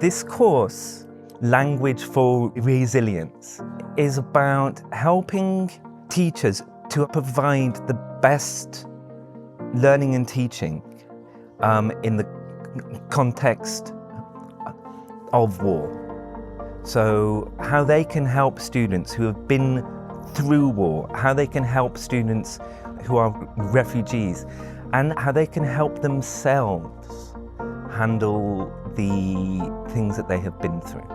This course, Language for Resilience, is about helping teachers to provide the best learning and teaching um, in the context of war. So, how they can help students who have been through war, how they can help students who are refugees, and how they can help themselves handle the things that they have been through.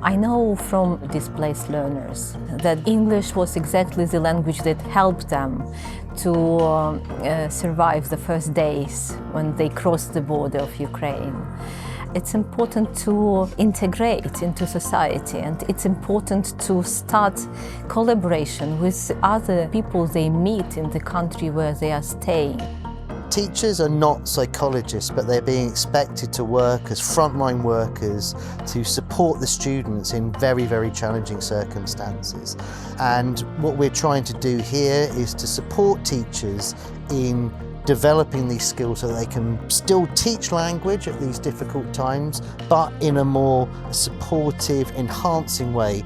I know from displaced learners that English was exactly the language that helped them to uh, survive the first days when they crossed the border of Ukraine. It's important to integrate into society and it's important to start collaboration with other people they meet in the country where they are staying. Teachers are not psychologists, but they're being expected to work as frontline workers to support the students in very, very challenging circumstances. And what we're trying to do here is to support teachers in developing these skills so they can still teach language at these difficult times, but in a more supportive, enhancing way.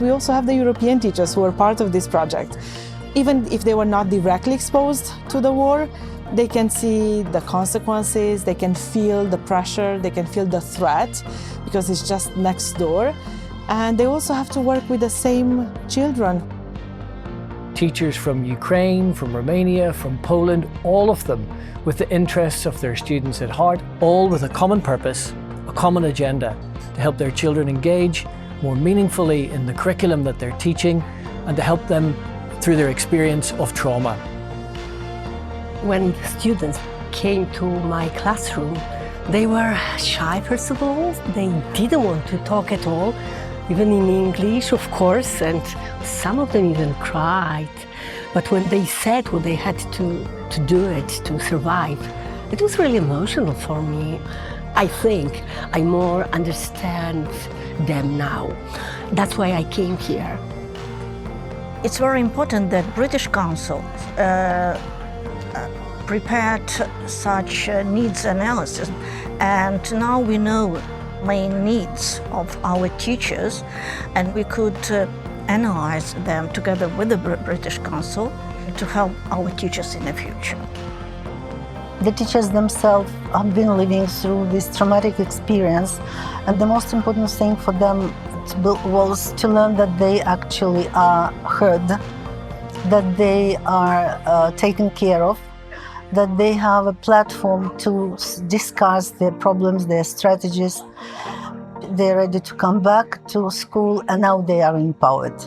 We also have the European teachers who are part of this project. Even if they were not directly exposed to the war, they can see the consequences, they can feel the pressure, they can feel the threat because it's just next door. And they also have to work with the same children. Teachers from Ukraine, from Romania, from Poland, all of them with the interests of their students at heart, all with a common purpose, a common agenda to help their children engage more meaningfully in the curriculum that they're teaching and to help them through their experience of trauma. When students came to my classroom, they were shy first of all. They didn't want to talk at all, even in English, of course, and some of them even cried. But when they said what they had to, to do it to survive, it was really emotional for me. I think I more understand them now. That's why I came here. It's very important that British Council uh, uh, prepared such uh, needs analysis, and now we know main needs of our teachers, and we could uh, analyze them together with the British Council to help our teachers in the future. The teachers themselves have been living through this traumatic experience, and the most important thing for them was to learn that they actually are heard, that they are uh, taken care of, that they have a platform to discuss their problems, their strategies. They're ready to come back to school, and now they are empowered.